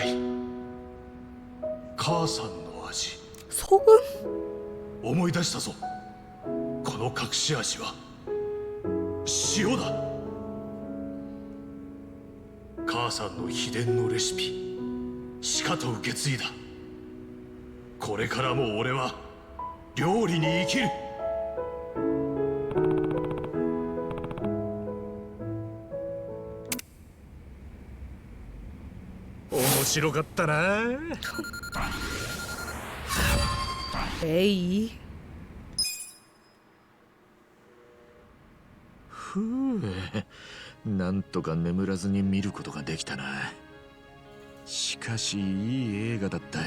たい。母さんの味。소 금? 思い出したぞ。この隠し味は。塩だ。母さんの秘伝のレシピ。しかと受け継いだ。これからも俺は料理に生きる白かったな。에 이. ふう。なんとか眠らずに見ることができたな。しかしいい映画だった。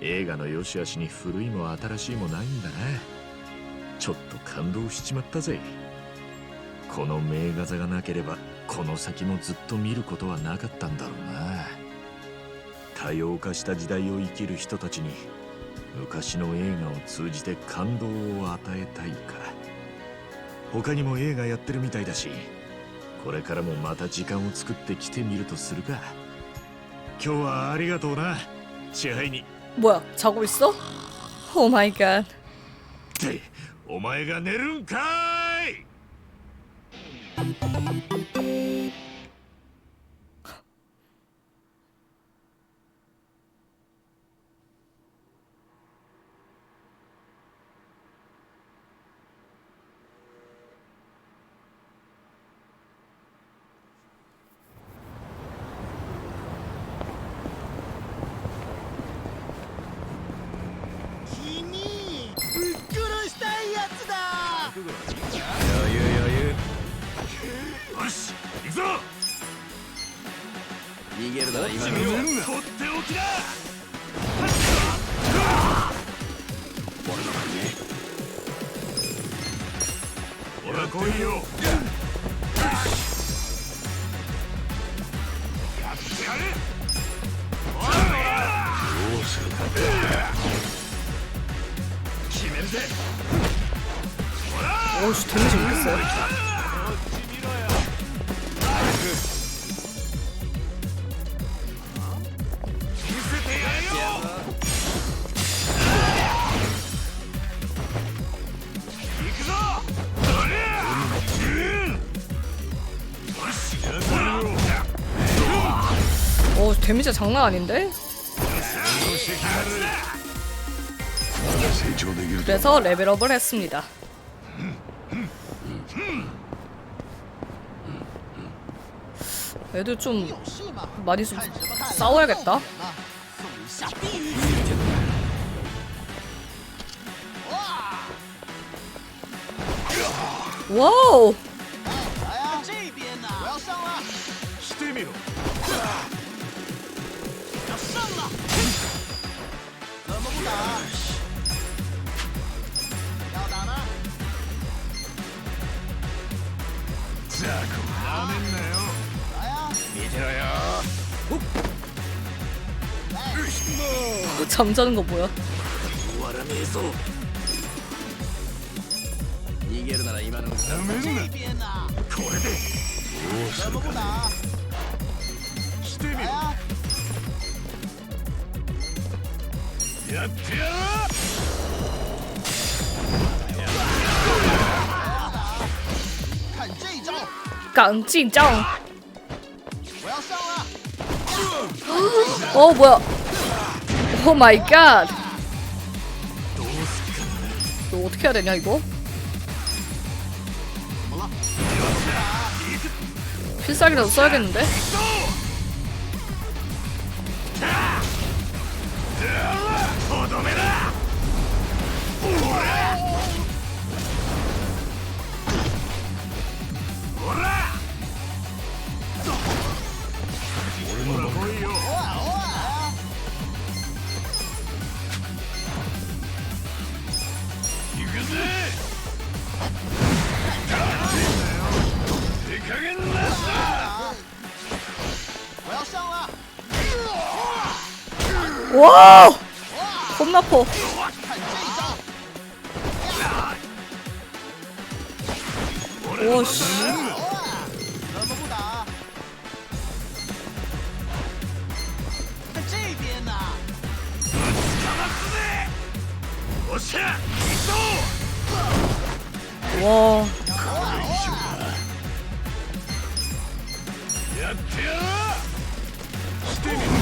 映画の良し悪しに古いも新しいもないんだな。ちょっと感動しちまったぜ。この名画座がなければこの先もずっと見ることはなかったんだろうな多様化した時代を生きる人たちに昔の映画を通じて感動を与えたいか他にも映画やってるみたいだしこれからもまた時間を作って来てみるとするか今日はありがとうな支配人 뭐야, 자고 있어? 오 마이 갓. ってお前が寝るんか だ余裕余裕よし。行くぞ逃げるなら今君を取っておきだ俺は来いよやってやれどうするか決めるぜ 오, 씨, 데미지 못했어요. 어 데미지 장난 아닌데? 그래서 레벨업을 했습니다. 애들 좀 많이 좀 싸워야겠다. 와우! 자, 그만했네요. 뭐 잠자는 거 뭐야? 강진정. 어 뭐야? 오 마이 갓. 이거 어떻게 해야 되냐 이거? 필살기라도 써야겠는데? 와! 겁나 커. 오, 씨. 와. やってやろうしてみろ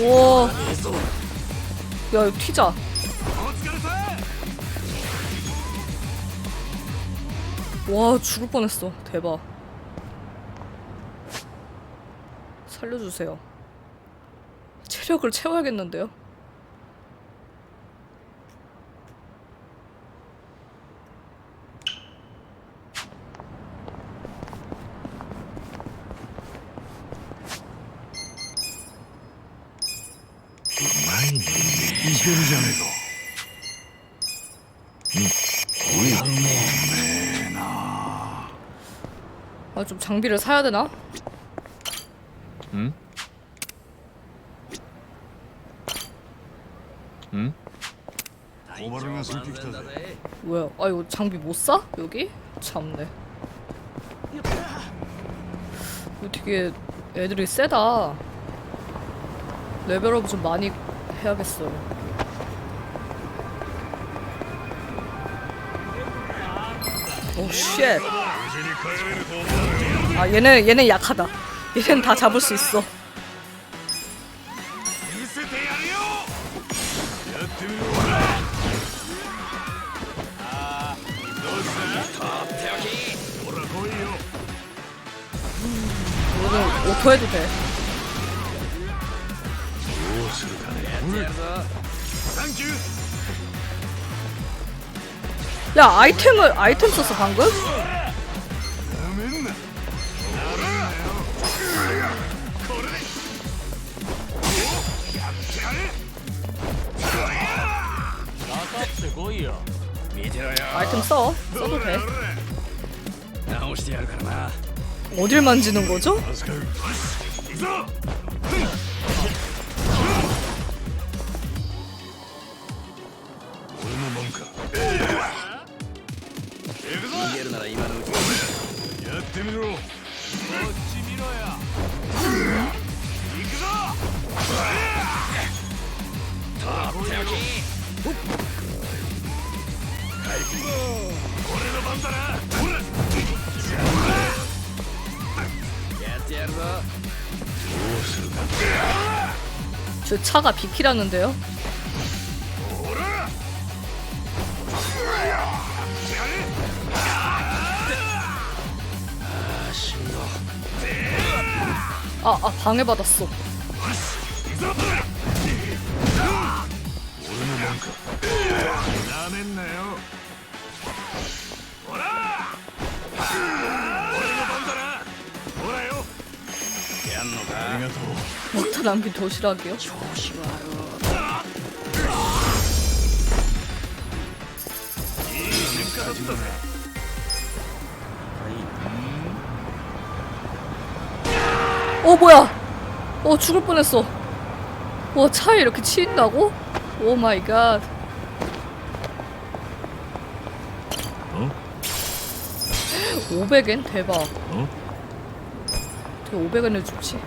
와, 야, 이거 튀자. 와, 죽을 뻔했어. 대박. 살려주세요. 체력을 채워야겠는데요? 장비를 사야 되나? 응? 응? 뭐야 아 이거 장비 못 사? 여기? 참네 이거 되게 애들이 세다 레벨업 좀 많이 해야겠어요 오 쉣. 아 얘는 얘는 약하다. 얘는 다 잡을 수 있어. 야 아이템을 아이템 썼어 방금? 아이템 써 써도 돼 어딜 만지는 거죠? 지민호. 어, 지민호야. 이거. 바로 여기. 아이고. 오래도 반다라. 저 차가 비키라는데요? 아, 아 방해받았어. 못터 남긴 도시락이요? 조심하여. 어 뭐야? 어 죽을 뻔했어. 와 차에 이렇게 치인다고? 오 마이 갓. 어? 500엔 대박. 어? 어떻게 500엔을 주지?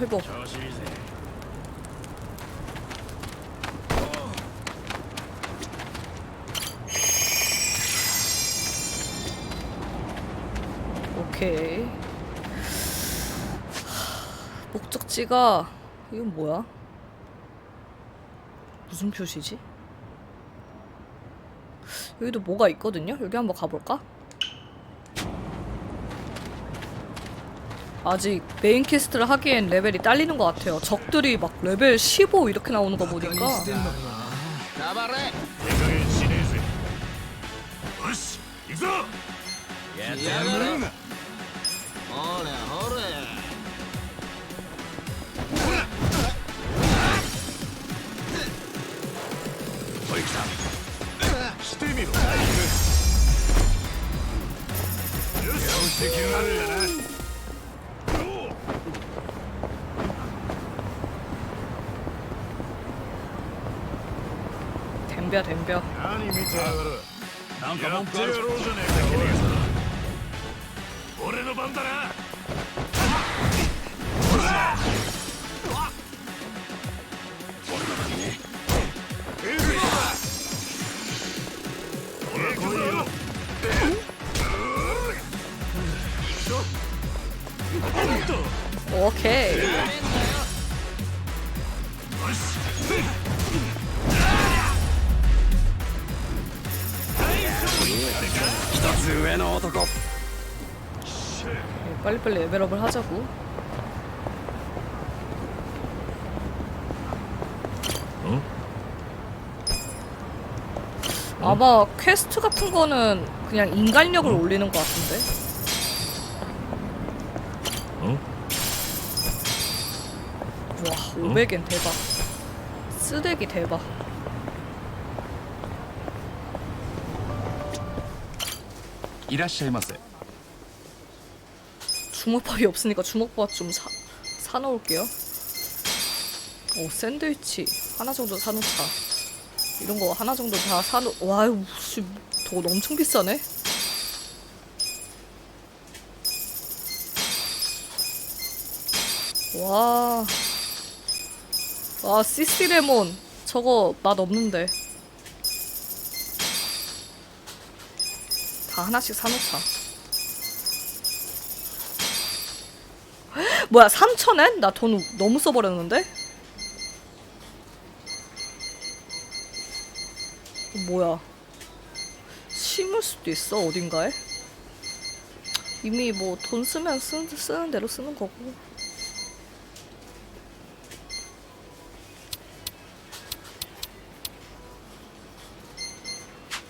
회복 오케이 목적지가 이건 뭐야? 무슨 표시지? 여기도 뭐가 있거든요? 여기 한번 가볼까? 아직 메인 퀘스트를 하기엔 레벨이 딸리는 것 같아요. 적들이 막 레벨 15 이렇게 나오는 거 보니까 덤벼 덤벼. 何見てやがるなんか文句やってやろうじゃねえか俺の番だな 빨리빨리 레벨업을 하자고. 어? 아마 퀘스트 같은 거는 그냥 인간력을 올리는 것 같은데. 어? 와, 500엔 대박. 쓰레기 대박. 주먹밥이 없으니까 주먹밥 좀 사, 사놓을게요. 오, 샌드위치 하나 정도 사놓자. 이런 거 하나 정도 다 사놓, 와우, 씨, 돈 엄청 비싸네? 와. 와, 시시레몬. 저거 맛 없는데. 다 하나씩 사놓자. 뭐야 3천엔? 나 돈 너무 써버렸는데? 뭐야 심을 수도 있어 어딘가에? 이미 뭐 돈 쓰면 쓰, 쓰는 대로 쓰는 거고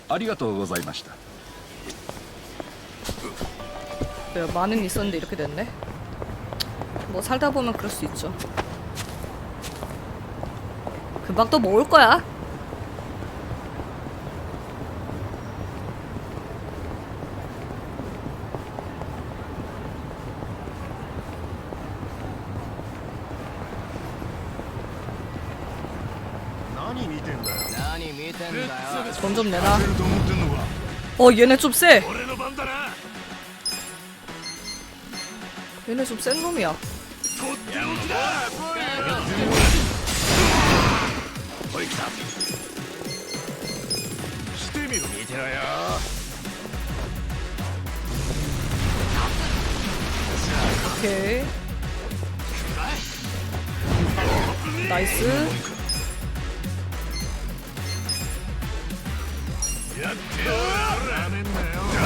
ありがとうございました 내가 많은 있었는데 이렇게 됐네 뭐 살다 보면 그럴 수 있죠. 금방 또 모을 거야. 돈 좀 내놔. 어 얘네 좀 세. 얘네 좀 센 놈이야. っみナイスやってやんよ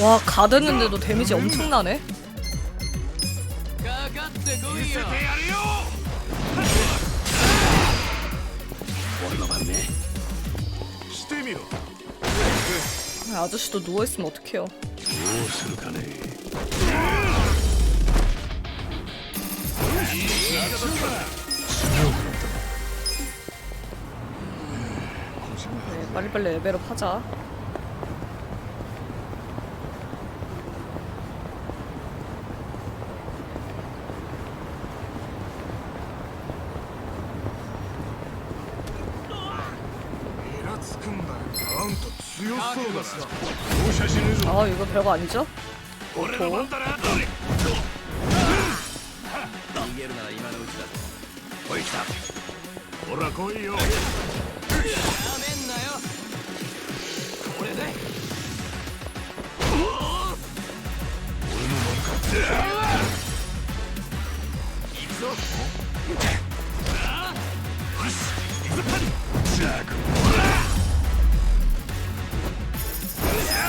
와 가드는데도 데미지 엄청나네. 아, 아저씨도 누워있으면 어떡해요. 네, 빨리빨리 레벨업 하자. 아 이거 별거 아니죠? 俺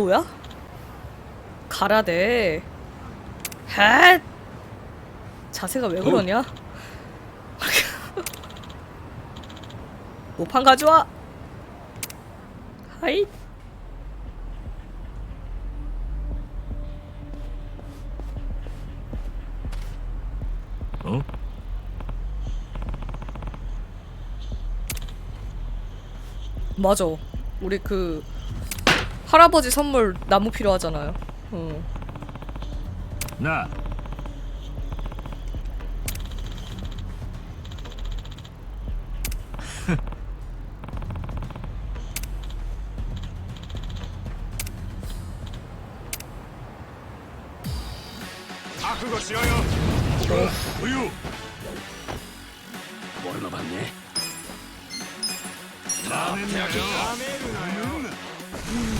유도야? 가라데 헷 자세가 왜 그러냐? 모판 가져와 하이 어? 맞아. 우리 그 할아버지 선물 나무 필요하잖아요. 어. 나. 아, 그거 싫어요. 우유. 뭘 넣어봤네. 라면이요. 라면은 음.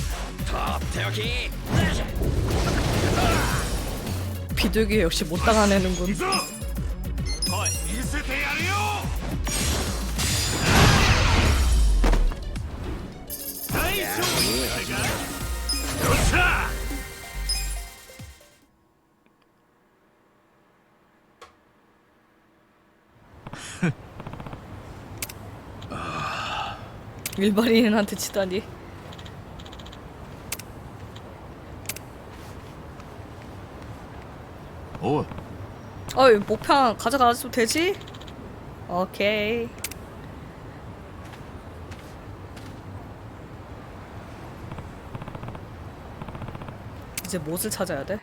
とっておき 비둘기 역시 못 당하내는군. 行くぞ見せてやるよ大丈夫かよっしゃ 일반인한테 치다니. 오 어이, 목판 가져가도 되지? 오케이. 이제 무엇을 찾아야 돼?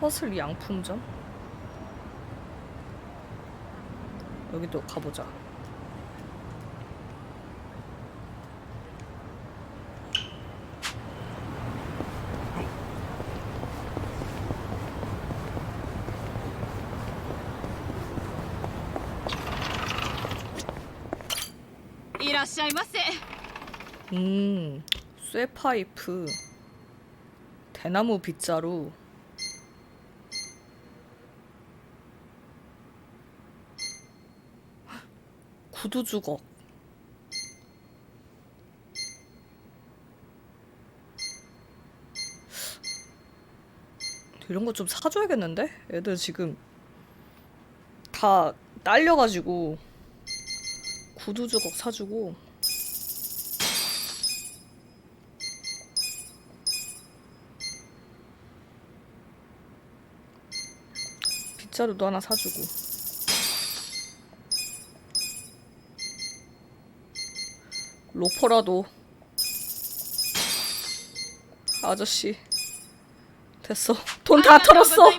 허슬 양품점? 여기도 가보자. 쇠파이프, 대나무 빗자루, 구두 주걱. 이런 거 좀 사줘야겠는데? 애들 지금 다 딸려가지고 구두 주걱 사주고 빗자루도 하나 사주고. 로퍼라도. 아저씨. 됐어. 돈 다 털었어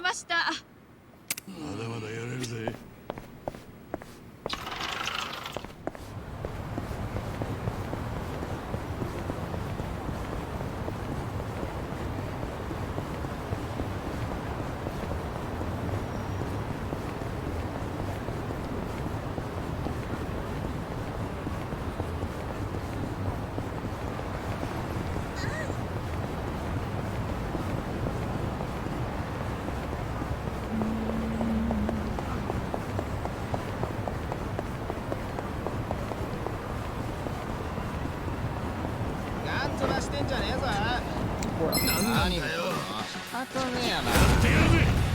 何だよあとねえやな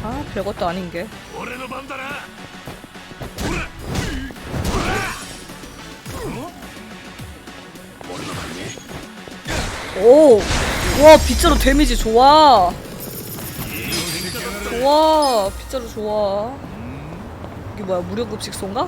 아 별것도 아닌 게 俺の番だな 오! 와 빗자루 데미지 좋아 좋아 빗자루 좋아 이게 뭐야 무료급식소인가?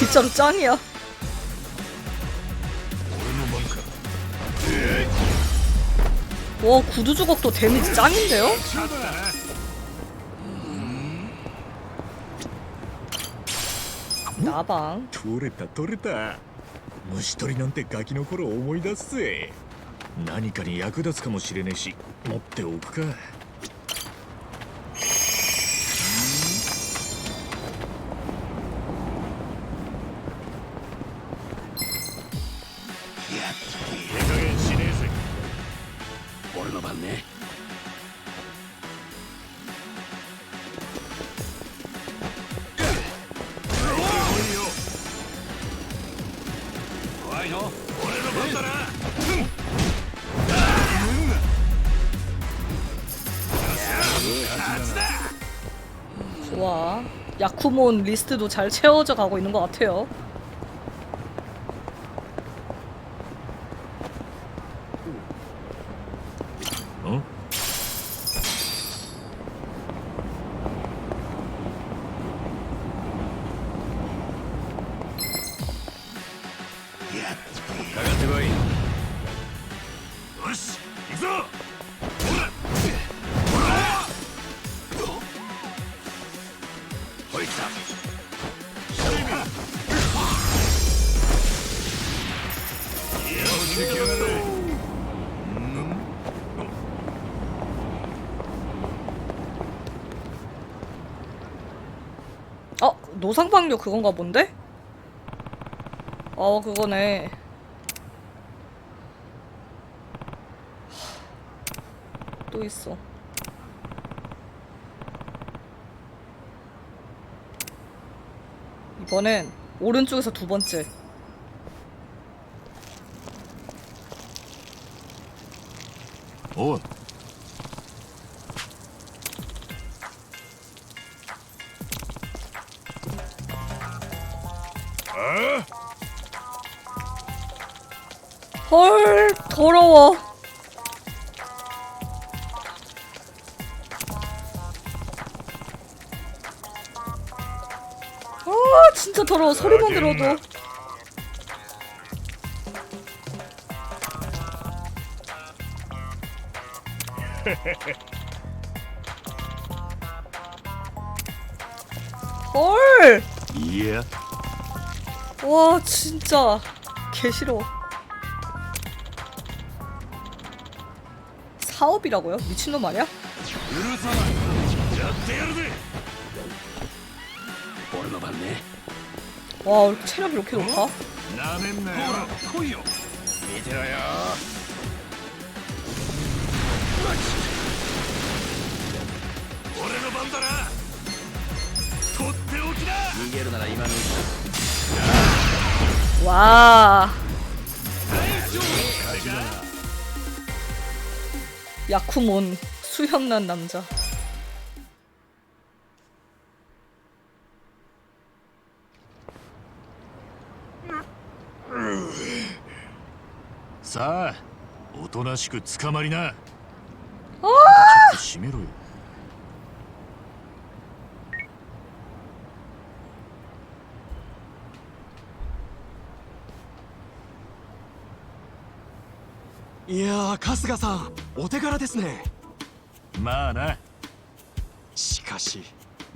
빗자루 짱이야 俺の番か 와 구두 주걱도 데미지 짱인데요? 나방 取れた取れた虫取りなんてガキの頃思い出すぜ何かに役立つかもしれねえし持っておくか 야쿠몬 리스트도 잘 채워져 가고 있는 것 같아요 노상방뇨 그건가 본데? 어 그거네. 또 있어. 이번엔 오른쪽에서 두 번째お 헐 더러워. 아 진짜 더러워. 소리만 들어도. 헐! いや 와 진짜 개 싫어 사업이라고요? 미친놈 아니야? 와 체력이 이렇게 높아? 와. 야쿠몬 수염난 남자. さあおとなしく捕まりなちょっと閉めろよ いや春日さんお手柄ですね。まあな。しかし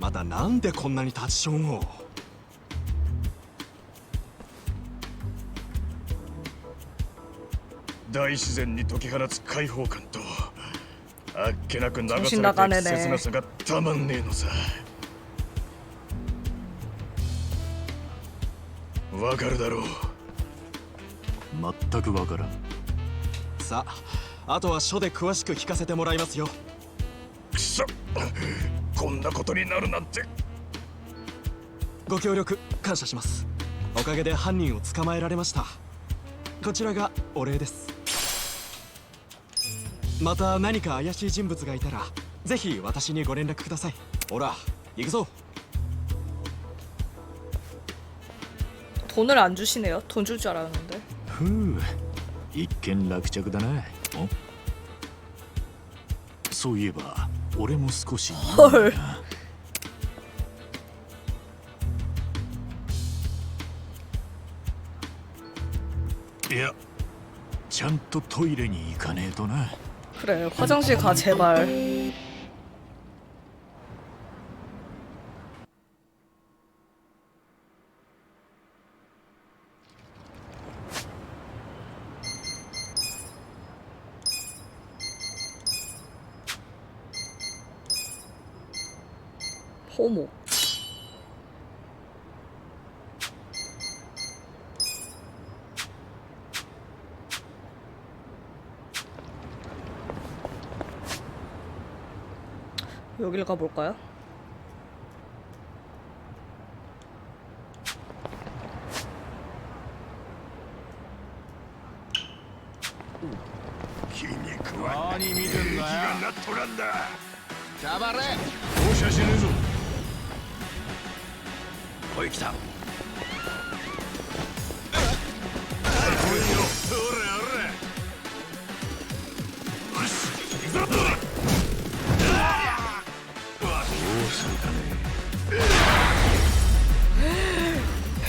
まだなんでこんなに立ちションを？大自然に解き放つ開放感とあっけなく流されていくなさがたまんねえのさ。わかるだろう。全くわからん。さああとは書で詳しく聞かせてもらいますよくそこんなことになるなんてご協力感謝しますおかげで犯人を捕まえられましたこちらがお礼ですまた何か怪しい人物がいたらぜひ私にご連絡くださいほら行くぞ 돈을 안 주시네요. 돈 줄 줄 알았는데. ふう 一見落着だなおそういえば俺も少し 헐. いやちゃんとトイレに行かねえとな 그래 화장실 가 제발. 읽어볼까요? 기니 그와 아니 믿은 기가 거야. 나타난다. 잡아라. 오샤시는 중. 거의 기다.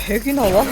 100이 나와?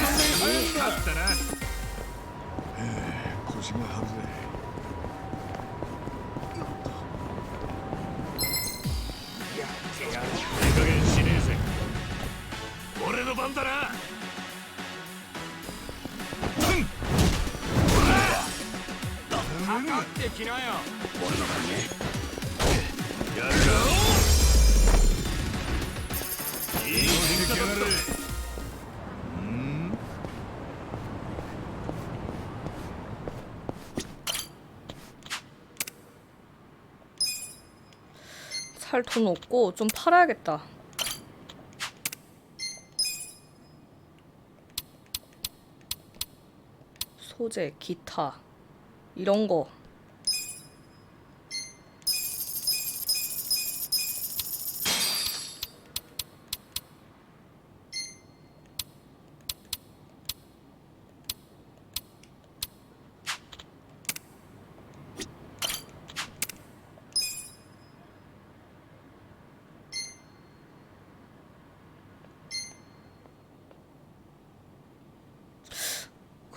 살 돈 없고 좀 팔아야겠다. 소재, 기타 이런 거.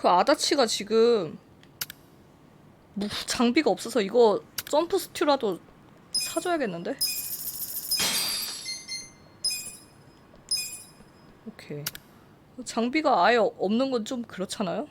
그 아다치가 지금 뭐 장비가 없어서 이거 점프 스튜라도 사줘야겠는데? 오케이 장비가 아예 없는 건 좀 그렇잖아요?